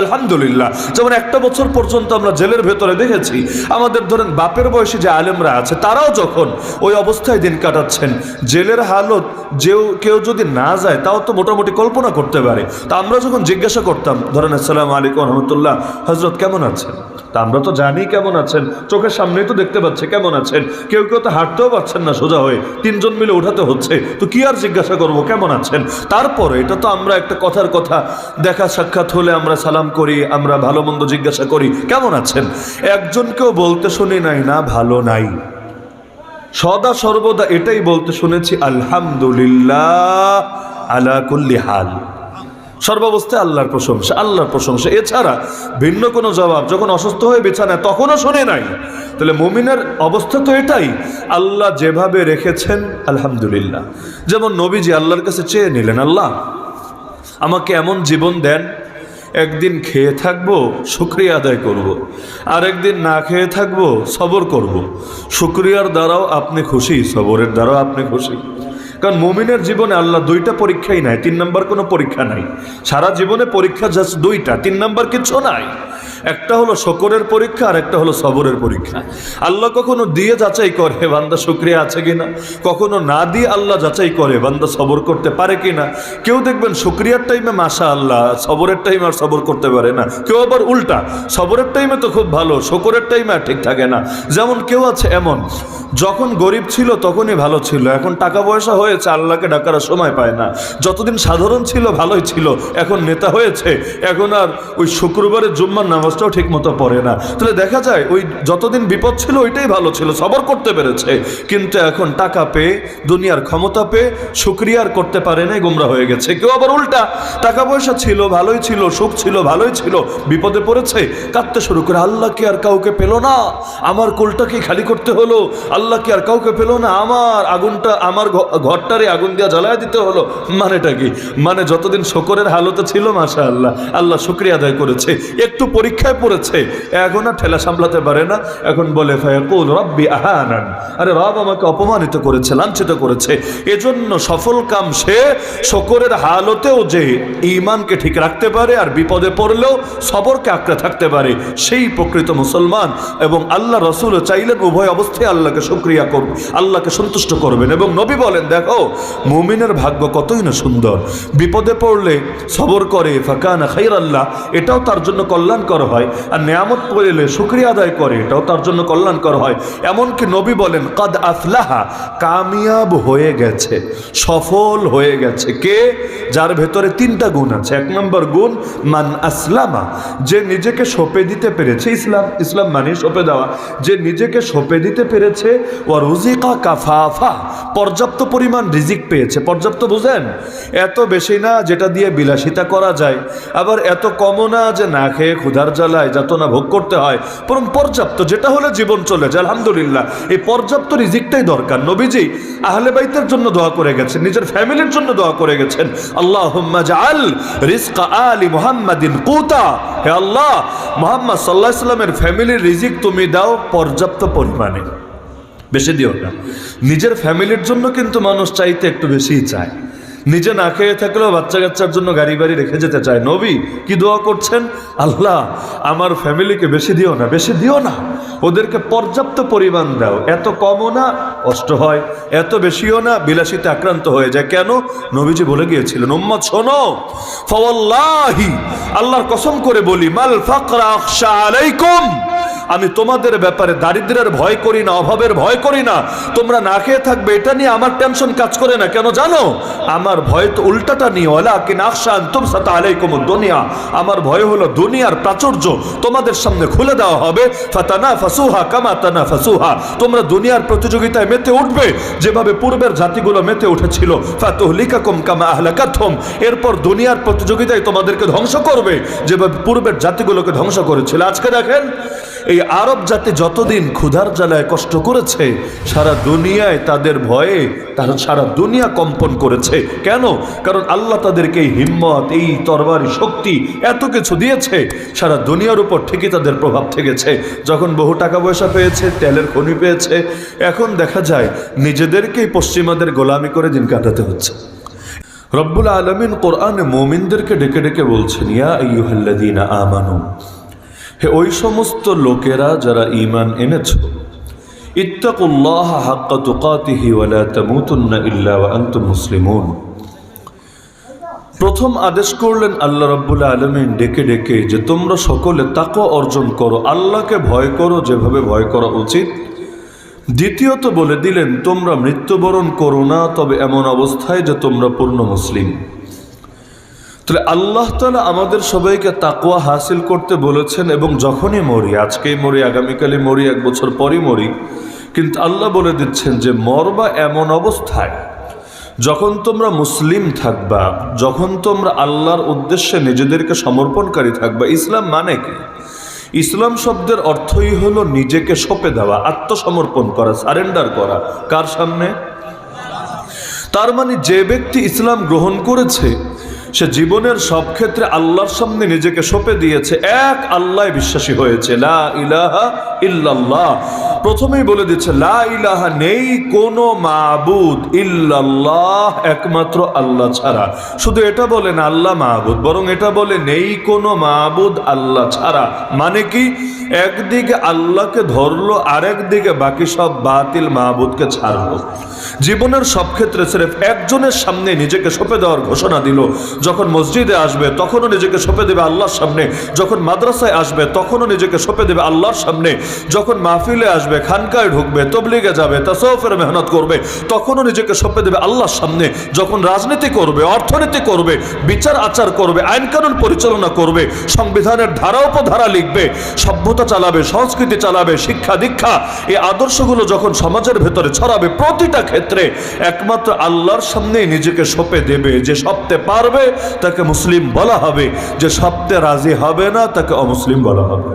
আলহামদুলিল্লাহ। যেমন একটা বছর পর্যন্ত আমরা জেলের ভেতরে দেখেছি, আমাদের ধরেন বাপের বয়সী যে আলেমরা আছে, তারাও যখন ওই অবস্থায় দিন কাটাচ্ছেন, জেলের হালত যেও কেউ যদি না যায়, তাও তো মোটামুটি কল্পনা করতে পারে। তা আমরা যখন জিজ্ঞাসা করতাম, ধরেন, আসসালামু আলাইকুম রহমতুল্লাহ হজরত কেমন আছেন? তা আমরা তো জানি কেমন আছেন, চোখের সামনেই তো দেখতে পাচ্ছে কেমন আছেন, কেউ কেউ তো হাঁটতেও পারছেন না সোজা হয়ে, তিনজন মিলে উঠাতে হচ্ছে, তো কি আর জিজ্ঞাসা করব, কেমন আছেন? তারপরে এটা তো আমরা একটা কথার কথা, দেখা সাক্ষাৎ হলে আমরা সালাম করি, আমরা ভালো মন্দ জিজ্ঞাসা করি, কেমন আছেন? একজনকেও বলতে শুনি নাই, না ভালো নাই। সদা সর্বদা এটাই বলতে শুনেছি, আলহামদুলিল্লাহ সর্বাবস্থায় আল্লাহর প্রশংসা আল্লাহর প্রশংসা। এছাড়া ভিন্ন কোনো জবাব, যখন অসুস্থ হয়ে বিছানায়, তখনও শুনে নাই। তাহলে মুমিনের অবস্থা তো এটাই, আল্লাহ যেভাবে রেখেছেন, আলহামদুলিল্লাহ। যেমন নবীজি আল্লাহর কাছে চেয়ে নিলেন, আল্লাহ, আমাকে এমন জীবন দেন একদিন খেয়ে থাকব, শুক্রিয়া আদায় করব। আর একদিন না খেয়ে থাকব, সবর করব। শুক্রিয়ার দ্বারাও আপনি খুশি, সবরের দ্বারাও আপনি খুশি কারণ মুমিনের জীবনে আল্লাহ দুইটা পরীক্ষাই নাই, তিন নম্বর কোনো পরীক্ষা নাই। সারা জীবনে পরীক্ষা জাস্ট দুইটা, তিন নম্বর কিছু নাই। একটা হলো শকরের পরীক্ষা, আর একটা হলো সবরের পরীক্ষা। আল্লাহ কখনো দিয়ে যাচাই করে বান্দা শুক্রিয়া আছে কিনা? কখনো না দিয়ে আল্লাহ যাচাই করে বান্দা সবর করতে পারে কিনা? কেউ দেখবেন শুক্রিয়ার টাইমে মাসা আল্লাহ সবরের টাইমে আর সবর করতে পারে না। কেউ আবার উল্টা, সবরের টাইমে তো খুব ভালো, শকরের টাইমে আর ঠিক থাকে না। যেমন কেউ আছে এমন, যখন গরিব ছিল তখনই ভালো ছিল, এখন টাকা পয়সা হয়েছে, আল্লাহকে ডাকার সময় পায় না। যতদিন সাধারণ ছিল, ভালোই ছিল। এখন নেতা হয়েছে, এখন আর ওই শুক্রবারের জুম্মার নামাজটাও ঠিক মতো পড়ে না। তাহলে দেখা যায়, ওই যতদিন বিপদ ছিল, ওইটাই ভালো ছিল, সবর করতে পেরেছে। কিন্তু এখন টাকা পেয়ে, দুনিয়ার ক্ষমতা পেয়ে শুক্রিয়ার করতে পারে নাই, গুমরা হয়ে গেছে। কেউ আবার উল্টা, টাকা পয়সা ছিল, ভালোই ছিল, সুখ ছিল, ভালোই ছিল, বিপদে পড়েছে, কাঁদতে শুরু করে, আল্লাহ কি আর কাউকে পেল না? আমার কোলটাকে খালি করতে হলো, আল্লাহ কি আর কাউকে পেল না? আমার আগুনটা, আমার ঘ- ঘরটারে আগুন দিয়া জ্বালায় দিতে হলো। মানেটা কি? মানে যতদিন শকরের হালতে ছিল মাসা আল্লাহ আল্লাহ শুক্রিয়া আদায় করেছে। একটু পরীক্ষায় পড়েছে। এখন আর ঠেলা সামলাতে পারে না। এখন বলে, ফায়াকুল রব্বি আহানান। আরে রব আমাকে অপমানিত করেছে, লাঞ্ছিত করেছে। এজন্য সফল কাম সে শকরের হালতেও যে ইমানকে ঠিক রাখতে পারে আর বিপদে পড়লেও সবরকে আঁকড়ে থাকতে পারে, সেই প্রকৃত মুসলমান এবং আল্লাহ রসুল চাইলেন উভয় অবস্থায় আল্লাহকে শুক্রিয়া করবে আল্লাহকে সন্তুষ্ট করবেন। এবং নবী বলেন, দেখো মুমিনের ভাগ্য কতই না সুন্দর। বিপদে পড়লে সবর করে, ফাঁকানা খাইর আল্লাহ এটাও তার জন্য কল্যাণকর হয়। আর নেয়ামত পড়লে শুক্রিয়া আদায় করে, এটাও তার জন্য কল্যাণকর হয়। এমনকি নবী বলেন, কাদ আফলাহা কামিয়াব হয়ে গেছে, সফল হয়ে গেছে। কে? যার ভেতরে তিনটা গুণ আছে। এক নম্বর গুণ, মান আসলামা, যে নিজেকে সঁপে দিতে পেরেছে। ইসলাম ইসলাম মানে সঁপে দেওয়া। যে নিজেকে সঁপে দিতে পেরেছে ও রুজিকা কাফাফা, পর্যাপ্ত পরিমাণ রিজিক পেয়েছে, পর্যাপ্ত বুঝেন? এত বেশি না যেটা দিয়ে বিলাসিতা করা যায়, আবার এত কমও না যে না খেয়ে ক্ষুধার জ্বালায় যাত না ভোগ করতে হয়, বরং পর্যাপ্ত যেটা হলে জীবন চলে যায়, আলহামদুলিল্লাহ। এই পর্যাপ্ত রিজিকটাই দরকার। নবীজি আহলে বাইতের জন্য দোয়া করে গেছেন, নিজের ফ্যামিলির জন্য দোয়া করে গেছেন। আল্লাহ আল রিস্কা আলী মুহাম্মাদিন কুতা। হে আল্লাহ, মোহাম্মদ সাল্লাহ ইসলামের ফ্যামিলির রিজিক তুমি দাও পর্যাপ্ত পরিমাণে। বেশি দিও না। নিজের ফ্যামিলির জন্য কিন্তু মানুষ চাইতে একটু বেশিই চায়। নিজে না খেয়ে থাকলেও বাচ্চা কাচ্চার জন্য গাড়ি বাড়ি রেখে যেতে চায়। নবী, কি দোয়া করছেন? আল্লাহ, আমার ফ্যামিলিকে বেশি দিও না, বেশি দিও না। ওদেরকে পর্যাপ্ত পরিমাণ দাও। এত কমও না, কষ্ট হয়। এত বেশিও না, বিলাসিতে আক্রান্ত হয়ে যায়। কেন? নবীজি বলে গিয়েছিলেন, উম্মত, শোনো। ফওয়াল্লাহি, আল্লাহর কসম করে বলি, মাল ফাকরা আলাইকুম। আমি তোমাদের ব্যাপারে দারিদ্রের ভয় করি না, অভাবের ভয় করি না। তোমরা না খেয়ে থাকবে, এটা নিয়ে আমার টেনশন কাজ করে না। কেন জানো? আমার ভয় তো উল্টাটা নিয়ে ওলা কি নাকশান তুম সাতা আলাইকুম দুনিয়া। আমার ভয় হলো দুনিয়ার প্রাচুর্য তোমাদের সামনে খুলে দেওয়া হবে। ফাতানা ফাসুহা কামা তানা ফাসুহা তোমরা দুনিয়ার প্রতিযোগিতায় মেতে উঠবে, যেভাবে পূর্বের জাতিগুলো মেতে উঠেছিল। ফাতুহলিকাকুম কামা আহলাকাতহুম। এরপর দুনিয়ার প্রতিযোগিতায় তোমাদেরকে ধ্বংস করবে, যেভাবে পূর্বের জাতিগুলোকে ধ্বংস করেছিল। আজকে দেখেন, এই আরব জাতি যতদিন ক্ষুধার জ্বালায় কষ্ট করেছে, সারা দুনিয়ায় তাদের ভয়ে তারা সারা দুনিয়া কম্পন করেছে। কেন? কারণ আল্লাহ তাদেরকে এই হিম্মত, এই তরবারি শক্তি এত কিছু দিয়েছে, সারা দুনিয়ার উপর ঠিকই তাদের প্রভাব থেকেছে যখন বহু টাকা পয়সা পেয়েছে, তেলের খনি পেয়েছে, এখন দেখা যায় নিজেদেরকেই পশ্চিমাদের গোলামি করে দিন কাটাতে হচ্ছে। রব্বুল আলমিন কোরআনে মোমিনদেরকে ডেকে ডেকে বলছেন, ইয়া আইয়ুহাল্লাযীনা আমানু হে ওই সমস্ত লোকেরা যারা ঈমান এনেছ, ইত্তাকুল্লাহ হাক্কা তুকাতিহি ওয়ালা তামুতুন্না ইল্লা ওয়া আনতুম মুসলিমুন। প্রথম আদেশ করলেন আল্লাহ রব্বুল আলমিন ডেকে ডেকে যে তোমরা সকলে তাকও অর্জন করো, আল্লাহকে ভয় করো, যেভাবে ভয় করা উচিত। দ্বিতীয়ত বলে দিলেন, তোমরা মৃত্যুবরণ করো না, তবে এমন অবস্থায় যে তোমরা পূর্ণ মুসলিম। তাহলে আল্লাহ তালা আমাদের সবাইকে তাকুয়া হাসিল করতে বলেছেন এবং যখনই মরি, আজকেই মরি, আগামীকালই মরি, এক বছর পরই মরি, কিন্তু আল্লাহ বলে দিচ্ছেন যে মরবা এমন অবস্থায়, যখন তোমরা মুসলিম থাকবা, যখন তোমরা আল্লাহর উদ্দেশ্যে নিজেদেরকে সমর্পণকারী থাকবা, ইসলাম মানে কি? ইসলাম শব্দের অর্থই হলো নিজেকে সঁপে দেওয়া, আত্মসমর্পণ করা, সারেন্ডার করা, কার সামনে? তার মানে যে ব্যক্তি ইসলাম গ্রহণ করেছে সে জীবনের সব ক্ষেত্রে আল্লাহর সামনে নিজেকে সঁপে দিয়েছে। এক আল্লাহ বিশ্বাসী হয়েছে। লা ইলাহা ইল্লাল্লাহ। প্রথমেই বলে দিচ্ছে, লা ইলাহা নেই কোনো মাবুদ ইল্লাল্লাহ, একমাত্র আল্লাহ ছাড়া। শুধু এটা বলে না, আল্লাহ মাহবুদ বরং এটা বলে, নেই কোনো মাবুদ আল্লাহ ছাড়া। মানে কি? একদিকে আল্লাহকে ধরলো আরেক দিকে বাকি সব বাতিল মাহবুদকে ছাড়লো। জীবনের সব ক্ষেত্রে সিরেফ একজনের সামনে নিজেকে সঁপে দেওয়ার ঘোষণা দিল। যখন মসজিদে আসবে, তখনও নিজেকে সঁপে দেবে আল্লাহর সামনে। যখন মাদ্রাসায় আসবে, তখনও নিজেকে সঁপে দেবে আল্লাহর সামনে। যখন মাহফিলে আসবে, খানকায় ঢুকবে, তবলিগে যাবে তাসৌফের মেহনত করবে, তখনও নিজেকে সঁপে দেবে আল্লাহর সামনে। যখন রাজনীতি করবে, অর্থনীতি করবে, বিচার আচার করবে আইন কানুন পরিচালনা করবে, সংবিধানের ধারা উপধারা লিখবে, সভ্যতা চালাবে, সংস্কৃতি চালাবে, শিক্ষা দীক্ষা, এই আদর্শগুলো যখন সমাজের ভেতরে ছড়াবে প্রতিটা ক্ষেত্রে, একমাত্র আল্লাহর সামনেই নিজেকে সঁপে দেবে যে সপ্তে পারবে তাকে মুসলিম বলা হবে। যে সপ্তাহে রাজি হবে না তাকে অমুসলিম বলা হবে।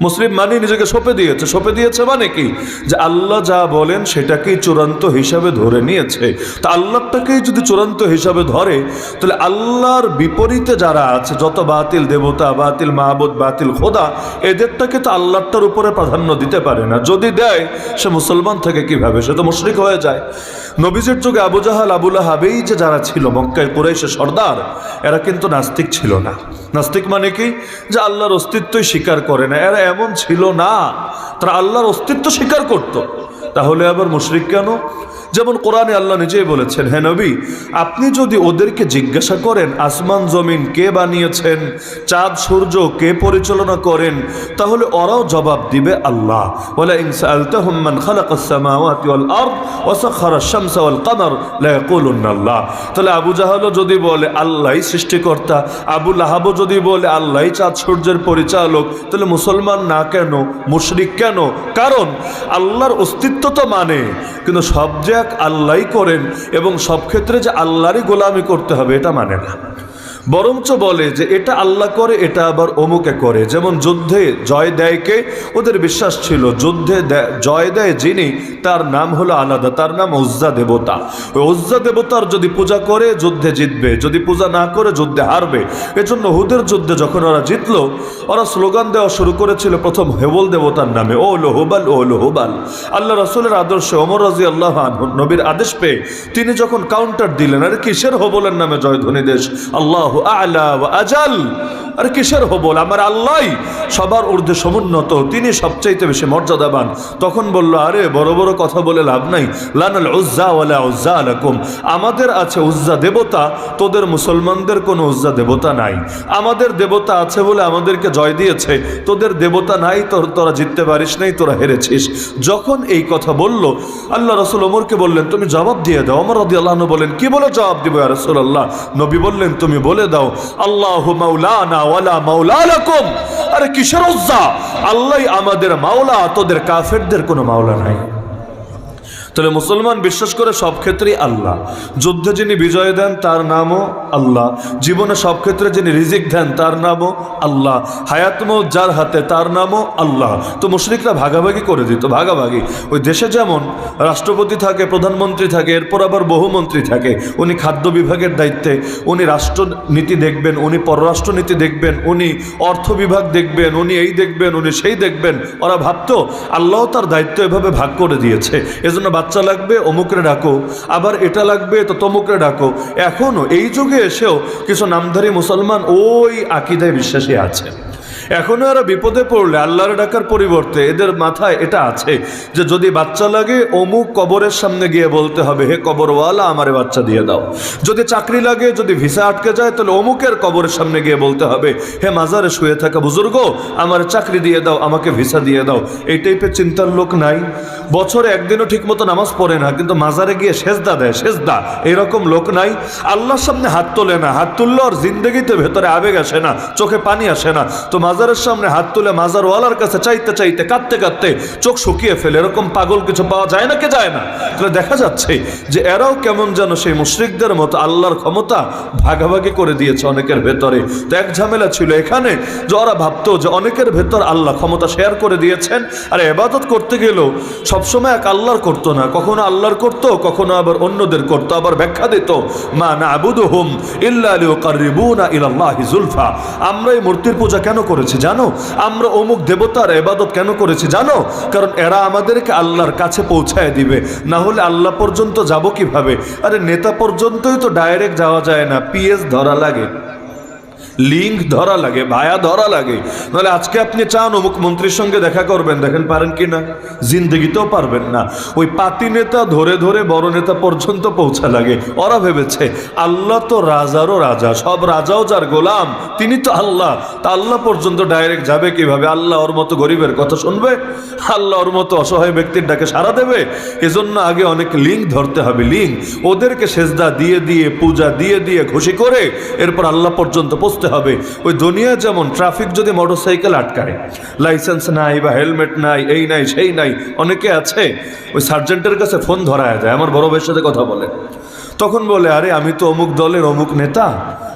মুসলিম মানে নিজেকে সঁপে দিয়েছে। সঁপে দিয়েছে মানে কি? যে আল্লাহ যা বলেন সেটাকেই চূড়ান্ত হিসাবে ধরে নিয়েছে। তা আল্লাহটাকেই যদি চূড়ান্ত হিসাবে ধরে, তাহলে আল্লাহর বিপরীতে যারা আছে, যত বাতিল দেবতা, বাতিল মাহবুদ, বাতিল খোদা, এদেরটাকে তো আল্লাহটার উপরে প্রাধান্য দিতে পারে না। যদি দেয়, সে মুসলমান থেকে কীভাবে? সে তো মুশরিক হয়ে যায়। নবীজের যুগে আবু জাহাল আবুল হাবেই যে যারা ছিল, মক্কায় কুরাইশে সর্দার, এরা কিন্তু নাস্তিক ছিল না। নাস্তিক মানে কি? যে আল্লাহর অস্তিত্বই স্বীকার করে না। এরা এমন ছিল না। তারা আল্লাহর অস্তিত্ব স্বীকার করত। তাহলে আবার মুশরিক কেন? যেমন কোরআনে আল্লাহ নিজেই বলেছেন হ্যাঁ নবী, আপনি যদি ওদেরকে জিজ্ঞাসা করেন, আসমান, জমিন কে বানিয়েছেন, চাঁদ, সূর্য কে পরিচালনা করেন, তাহলে ওরাও জবাব দিবে আল্লাহ। ওয়ালা ইনসা আলতাহুম্মান খালাকাস সামাওয়াতি ওয়াল আরদ ওয়া সাখারা শামসা ওয়াল কমর, লা ইয়াকুলুন্না আল্লাহ। তাহলে আবু জাহালও যদি বলে, আল্লাহই সৃষ্টিকর্তা। আবু লাহাবও যদি বলে, আল্লাহই চাঁদ, সূর্যের পরিচালক। তাহলে মুসলমান না কেন, মুশরিক কেন? কারণ আল্লাহর অস্তিত্ব তো মানে কিন্তু সব যে এক আল্লাহ করেন এবং সব ক্ষেত্রে যে আল্লাহরই গোলামি করতে হবে, এটা মানে না। বরঞ্চ বলে যে এটা আল্লাহ করে, এটা আবার অমুকে করে। যেমন যুদ্ধে জয় দেয়কে, ওদের বিশ্বাস ছিল যুদ্ধে জয় দেয় যিনি, তার নাম হলো আলাদা তার নাম উজ্জা দেবতা। ওই উজ্জা দেবতার যদি পূজা করে, যুদ্ধে জিতবে। যদি পূজা না করে, যুদ্ধে হারবে। এজন্য হুদের যুদ্ধে যখন ওরা জিতলো, ওরা স্লোগান দেওয়া শুরু করেছিল প্রথম, হেবল দেবতার নামে। ও লো হোবাল, ও লো হোবাল। আল্লাহ রসুলের আদর্শে অমর রাজি আল্লাহ নবীর আদেশ পেয়ে তিনি যখন কাউন্টার দিলেন, আরে কিসের হবলের নামে জয় জয়ধ্বনি দেশ? আল্লাহ আলা ওয়া আজাল আরে কিসের হবল? আমার আল্লাহ সবার ঊর্ধ্বে সমুন্নত, তিনি সবচাইতে বেশি মর্যাদাবান। তখন বলল, আরে, বড় বড় কথা বলে লাভ নাই। লানাল উজ্জা ওয়ালা উজ্জা আলাকুম। আমাদের আছে উজ্জা দেবতা, তোদের মুসলমানদের কোনো উজ্জা দেবতা নাই। আমাদের দেবতা আছে বলে আমাদেরকে জয় দিয়েছে। তোদের দেবতা নাই, তোর, তোরা জিততে পারিস নাই, তোরা হেরেছিস। যখন এই কথা বলল, আল্লাহ রসুল ওমরকে বললেন, তুমি জবাব দিয়ে দাও। অমর রদি আল্লাহ বলেন, কি বলে জবাব দিব রসুল আল্লাহ নবী বললেন, তুমি বলে দাও, আল্লাহ মাওলানা ওয়ালা মাওলা লাকুম আরে কিসের আল্লাহ আমাদের মাওলা তোদের কাফেরদের কোনো মাওলা নাই। তাহলে মুসলমান বিশ্বাস করে সব ক্ষেত্রেই আল্লাহ। যুদ্ধে যিনি বিজয় দেন, তার নামও আল্লাহ। জীবনে সব ক্ষেত্রে যিনি রিজিক দেন, তার নামও আল্লাহ। হায়াতম যার হাতে, তার নামও আল্লাহ। তো মুশরিকরা ভাগাভাগি করে দিত, ভাগাভাগি। ওই দেশে যেমন রাষ্ট্রপতি থাকে, প্রধানমন্ত্রী থাকে, এরপর আবার বহুমন্ত্রী থাকে, উনি খাদ্য বিভাগের দায়িত্বে, উনি রাষ্ট্রনীতি দেখবেন, উনি পররাষ্ট্রনীতি দেখবেন, উনি অর্থ বিভাগ দেখবেন, উনি এই দেখবেন, উনি সেই দেখবেন। ওরা ভাবতো, আল্লাহ তার দায়িত্ব এভাবে ভাগ করে দিয়েছে। এজন্য বাচ্চা বাচ্চা লাগবে, অমুকরে ডাকো। আবার এটা লাগবে, তো তমুকরে ডাকো। এখনও এই যুগে এসেও কিছু নামধারী মুসলমান ওই আকিদায় বিশ্বাসী আছে। এখনও এরা বিপদে পড়লে আল্লাহর ডাকার পরিবর্তে এদের মাথায় এটা আছে যে যদি বাচ্চা লাগে, অমুক কবরের সামনে গিয়ে বলতে হবে, হে কবরওয়ালা, আমারে বাচ্চা দিয়ে দাও। যদি চাকরি লাগে, যদি ভিসা আটকে যায়, তাহলে অমুকের কবরের সামনে গিয়ে বলতে হবে, হে মাজারে শুয়ে থাকা বুজুর্গ, আমার চাকরি দিয়ে দাও, আমাকে ভিসা দিয়ে দাও। এই টাইপের চিন্তার লোক নাই। বছরে একদিনও ঠিকমতো নামাজ পড়ে না, কিন্তু মাজারে গিয়ে সেজদা দেয়, সেজদা। এরকম লোক নাই। আল্লাহর সামনে হাত তোলে না, হাত তুললে ওর জিন্দগিতে ভেতরে আবেগ আসে না, চোখে পানি আসে না। তো মাজারের সামনে হাত তুলে মাজারওয়ালার কাছে চাইতে চাইতে, কাঁদতে কাঁদতে চোখ শুকিয়ে ফেলে, এরকম পাগল কিছু পাওয়া যায় না, কে যায় না? তাহলে দেখা যাচ্ছে যে এরাও কেমন যেন সেই মুশরিকদের মতো আল্লাহর ক্ষমতা ভাগাভাগি করে দিয়েছে অনেকের ভেতরে। তো এক ঝামেলা ছিল এখানে যে ওরা ভাবতো যে অনেকের ভেতর আল্লাহ ক্ষমতা শেয়ার করে দিয়েছেন, আর এবাদত করতে গেলেও সবসময় এক আল্লাহর করতো না। কখনো আল্লাহর করতো, কখনো আবার অন্যদের করতো, আবার ব্যাখ্যা দিত, মা না আবুদ হুম ইল্লা ইলাল্লাহি জুলফা। আমরা এই মূর্তির পূজা কেন করেছি? জানো? আমরা অমুক দেবতার এবাদত কেন করেছি, জানো? কারণ এরা আমাদেরকে আল্লাহর কাছে পৌঁছায় দিবে। না হলে আল্লাহ পর্যন্ত যাব কীভাবে? আরে নেতা পর্যন্তই তো ডাইরেক্ট যাওয়া যায় না পিএস ধরা লাগে। লিঙ্ক ধরা লাগে, ভায়া ধরা লাগে। নাহলে আজকে আপনি চান অমুক মন্ত্রীর সঙ্গে দেখা করবেন, দেখেন পারেন কি না? জিন্দগিতেও পারবেন না। ওই পাতি নেতা ধরে ধরে বড় নেতা পর্যন্ত পৌঁছা লাগে। ওরা ভেবেছে, আল্লাহ তো রাজারও রাজা, সব রাজাও যার গোলাম, তিনি তো আল্লাহ। তা আল্লাহ পর্যন্ত ডাইরেক্ট যাবে কীভাবে? আল্লাহ ওর মতো গরিবের কথা শুনবে? আল্লাহ ওর মতো অসহায় ব্যক্তির ডাকে সাড়া দেবে? এজন্য আগে অনেক লিঙ্ক ধরতে হবে, লিঙ্ক। ওদেরকে সেজদা দিয়ে দিয়ে, পূজা দিয়ে দিয়ে খুশি করে, এরপর আল্লাহ পর্যন্ত পৌঁছতে হবে। ওই দুনিয়া যেমন ট্রাফিক যদি মোটরসাইকেল আটকায়, লাইসেন্স নাই বা হেলমেট নাই, এই নাই, সেই নাই, অনেকে আছে, ওই সার্জেন্টের কাছে ফোন ধরা যায় আমার বড় ভাইয়ের সাথে কথা বলে। তখন বলে, আরে, আমি তো অমুক দলের অমুক নেতা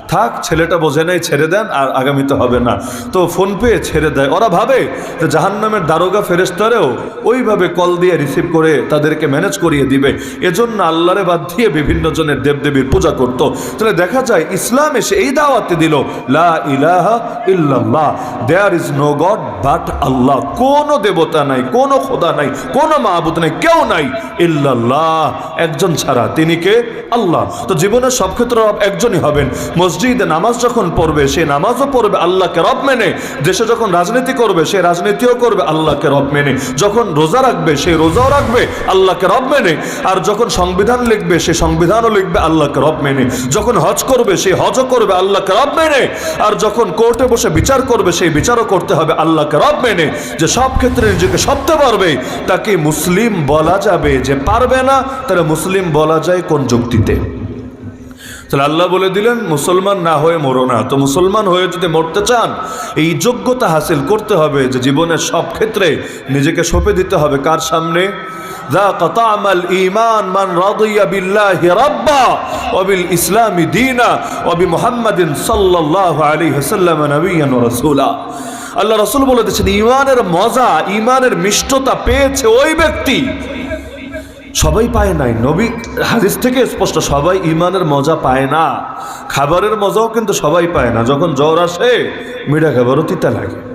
থাক, ছেলেটা বোঝে নাই, ছেড়ে দেন, আর আগামীতে হবে না। তো ফোন পেয়ে ছেড়ে দেয়। ওরা ভাবে যে জাহান্নামের দারোগা ফেরেস্তারেও ওইভাবে কল দিয়ে রিসিভ করে তাদেরকে ম্যানেজ করিয়ে দিবে। এজন্য আল্লাহরে বাদ দিয়ে বিভিন্ন জনের দেবদেবীর পূজা করত। তাহলে দেখা যায়, ইসলাম এসে এই দাওয়াতে দিল, লা ইলাহা ইল্লাল্লাহ there is no god but Allah. কোনো দেবতা নাই, কোনো খোদা নাই, কোনো মাহবুদ নাই, কেউ নাই, ইল্লাল্লাহ। একজন ছাড়া তিনি কে? আল্লাহ। তো জীবনের সব ক্ষেত্রে একজনই হবেন। মসজিদে নামাজ যখন পড়বে, সে নামাজও পড়বে আল্লাহকে রব মেনে। দেশে যখন রাজনীতি করবে, সে রাজনীতিও করবে আল্লাহকে রব মেনে। যখন রোজা রাখবে, সে রোজাও রাখবে আল্লাহকে রব মেনে। আর যখন সংবিধান লিখবে, সে সংবিধানও লিখবে আল্লাহকে রব মেনে। যখন হজ করবে, সে হজও করবে আল্লাহকে রব মেনে। আর যখন কোর্টে বসে বিচার করবে, সেই বিচারও করতে হবে আল্লাহকে রব মেনে। যে সব ক্ষেত্রে নিজেকে সবতে পারবে, তাকে মুসলিম বলা যাবে। যে পারবে না, তাহলে মুসলিম বলা যায় কোন যুক্তিতে? তাহলে আল্লাহ বলে দিলেন, মুসলমান না হয়ে মরো না। তো মুসলমান হয়ে যদি মরতে চান, এই যোগ্যতা হাসিল করতে হবে যে জীবনের সব ক্ষেত্রে নিজেকে সঁপে দিতে হবে। কার সামনে? অবি আলী আল্লাহ রসুল বলে দিচ্ছেন ইমানের মজা ইমানের মিষ্টতা পেয়েছে ওই ব্যক্তি সবাই পায় নাই। নবী হাদিস থেকে স্পষ্ট, সবাই ইমানের মজা পায় না। খাবারের মজাও কিন্তু সবাই পায় না। যখন জ্বর আসে, মিঠা খাবারও তিতা লাগে।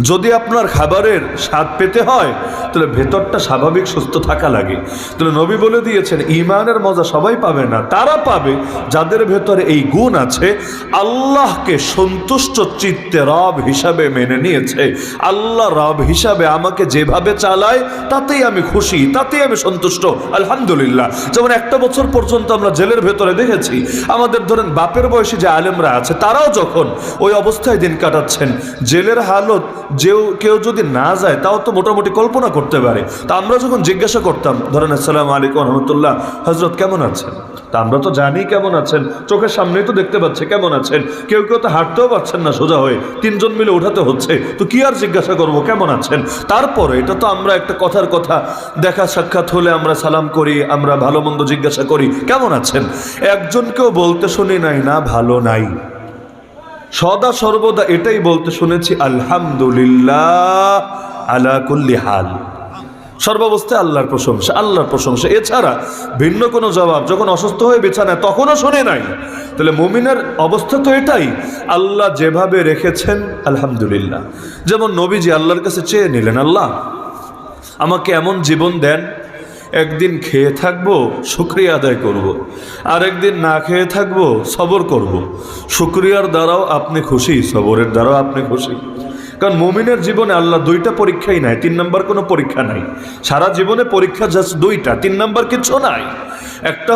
যদি আপনার খাবারের স্বাদ পেতে হয়, তাহলে ভেতরটা স্বাভাবিক সুস্থ থাকা লাগে। তাহলে নবী বলে দিয়েছেন, ইমানের মজা সবাই পাবে না, তারা পাবে যাদের ভেতরে এই গুণ আছে, আল্লাহকে সন্তুষ্ট চিত্তে রব হিসাবে মেনে নিয়েছে। আল্লাহ রব হিসাবে আমাকে যেভাবে চালায়, তাতেই আমি খুশি, তাতেই আমি সন্তুষ্ট। আলহামদুলিল্লাহ। যেমন একটা বছর পর্যন্ত আমরা জেলের ভেতরে দেখেছি, আমাদের ধরেন বাপের বয়সী যে আলেমরা আছে, তারাও যখন ওই অবস্থায় দিন কাটাচ্ছেন, জেলের হালত যেও, কেউ যদি না যায়, তাও তো মোটামুটি কল্পনা করতে পারে। তা আমরা যখন জিজ্ঞাসা করতাম, ধরেন আসসালামু আলাইকুম রহমতুল্লাহ হজরত কেমন আছেন? তা আমরা তো জানি কেমন আছেন, চোখের সামনেই তো দেখতে পাচ্ছে কেমন আছেন, কেউ কেউ তো হাঁটতেও পারছেন না সোজা হয়ে, তিনজন মিলে উঠাতে হচ্ছে, তো কি আর জিজ্ঞাসা করব, কেমন আছেন? তারপরে এটা তো আমরা একটা কথার কথা, দেখা সাক্ষাৎ হলে আমরা সালাম করি, আমরা ভালো মন্দ জিজ্ঞাসা করি, কেমন আছেন? একজনকেও বলতে শুনি নাই, না ভালো নাই। সদা সর্বদা এটাই বলতে শুনেছি, আলহামদুলিল্লাহ আলা কুল্লি হাল। সর্বাবস্থায় আল্লাহর প্রশংসা আল্লাহর প্রশংসা। এছাড়া ভিন্ন কোনো জবাব যখন অসুস্থ হয়ে বিছানায়, তখনও শুনে নাই। তাহলে মুমিনের অবস্থা তো এটাই, আল্লাহ যেভাবে রেখেছেন, আলহামদুলিল্লাহ। যেমন নবীজি আল্লাহর কাছে চেয়ে নিলেন, আল্লাহ, আমাকে এমন জীবন দেন একদিন খেয়ে থাকব, শুক্রিয়া আদায় করব। আর একদিন না খেয়ে থাকব, সবর করব। শুক্রিয়ার দ্বারাও আপনি খুশি, সবরের দ্বারাও আপনি খুশি কারণ মুমিনের জীবনে আল্লাহ দুইটা পরীক্ষাই নাই, তিন নম্বর কোনো পরীক্ষা নাই সারা জীবনে পরীক্ষা জাস্ট দুইটা, তিন নম্বর কিছু নাই একটা